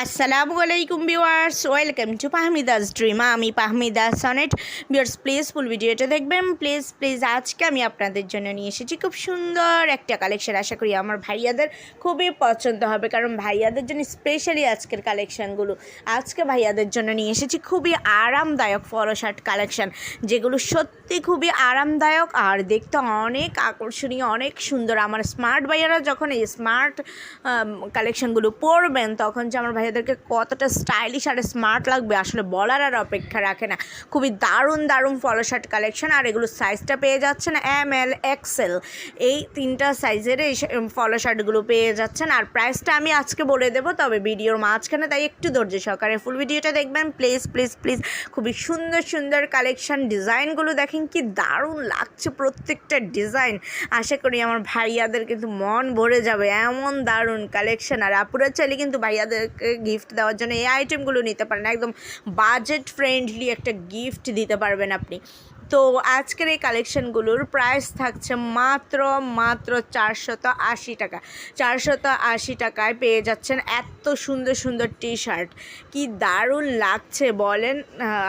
আসসালামু আলাইকুম viewers welcome to পাহমিদাস ড্রিমা আমি Pahmida Sonet viewers please full ভিডিওটা দেখবেন। প্লিজ প্লিজ আজকে আমি আপনাদের জন্য নিয়ে এসেছি খুব সুন্দর একটা কালেকশন আশা করি আমার ভাইয়াদের খুবই পছন্দ হবে, কারণ ভাইয়াদের জন্য স্পেশালি আজকের কালেকশানগুলো আজকে ভাইয়াদের জন্য নিয়ে এসেছি খুবই আরামদায়ক ফলো শার্ট কালেকশান যেগুলো সত্যি খুবই আরামদায়ক আর দেখতে অনেক আকর্ষণীয়, অনেক সুন্দর। আমার স্মার্ট ভাইয়ারা যখন এই স্মার্ট কালেকশানগুলো পরবেন, তখন যে আমার ভাইয়াদেরকে কতটা স্টাইলিশ আর স্মার্ট লাগবে আসলে বলার আর অপেক্ষা রাখে না। খুবই দারুণ দারুণ ফলো শার্ট কালেকশন আর এগুলো সাইজটা পেয়ে যাচ্ছেন এম এল এক্সেল এই তিনটা সাইজের এই ফলো শার্টগুলো পেয়ে যাচ্ছেন আর প্রাইসটা আমি আজকে বলে দেবো, তবে ভিডিওর মাঝখানে তাই একটু ধৈর্য সহকারে ফুল ভিডিওটা দেখবেন। প্লিজ প্লিজ প্লিজ খুবই সুন্দর সুন্দর কালেকশন ডিজাইনগুলো দেখেন, কি দারুণ লাগছে প্রত্যেকটা ডিজাইন আশা করি আমার ভাইয়াদের কিন্তু মন ভরে যাবে এমন দারুণ কালেকশন আর আপুরা চাইলে কিন্তু ভাইয়াদেরকে গিফট দেওয়ার জন্য এই আইটেমগুলো নিতে পারেন। একদম বাজেট ফ্রেন্ডলি একটা গিফট দিতে পারবেন আপনি। তো আজকের এই কালেকশনগুলোর প্রাইস থাকছে মাত্র মাত্র চারশত আশি টাকা। চারশত আশি টাকায় পেয়ে যাচ্ছেন এত সুন্দর সুন্দর টি শার্ট কি দারুণ লাগছে বলেন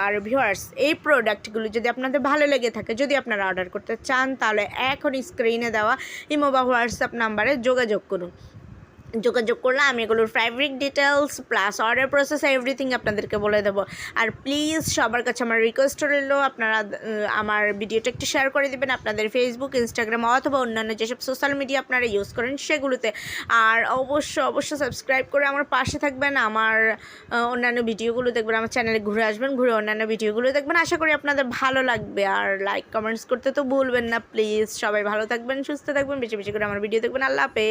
আর ভিউয়ার্স এই প্রোডাক্টগুলো যদি আপনাদের ভালো লেগে থাকে, যদি আপনারা অর্ডার করতে চান, তাহলে এখন স্ক্রিনে দেওয়া ইমো বা হোয়াটসঅ্যাপ নাম্বারে যোগাযোগ করুন। যোগাযোগ করলে আমি এগুলোর fabric details plus order process everything আপনাদেরকে বলে দেবো। আর প্লিজ সবার কাছে আমার রিকোয়েস্ট রইল, আপনারা আমার ভিডিওটা একটু শেয়ার করে দেবেন আপনাদের ফেসবুক ইনস্টাগ্রাম অথবা অন্যান্য যেসব সোশ্যাল মিডিয়া আপনারা ইউজ করেন সেগুলোতে। আর অবশ্য অবশ্য সাবস্ক্রাইব করে আমার পাশে থাকবেন, আমার অন্যান্য ভিডিওগুলো দেখবেন, আমার চ্যানেলে ঘুরে আসবেন, ঘুরে অন্যান্য ভিডিওগুলো দেখবেন। আশা করি আপনাদের ভালো লাগবে, আর লাইক কমেন্টস করতে তো ভুলবেন না প্লিজ সবাই ভালো থাকবেন, সুস্থ থাকবেন, বেশি বেশি করে আমার ভিডিও দেখবেন। আল্লাহ হাফেজ।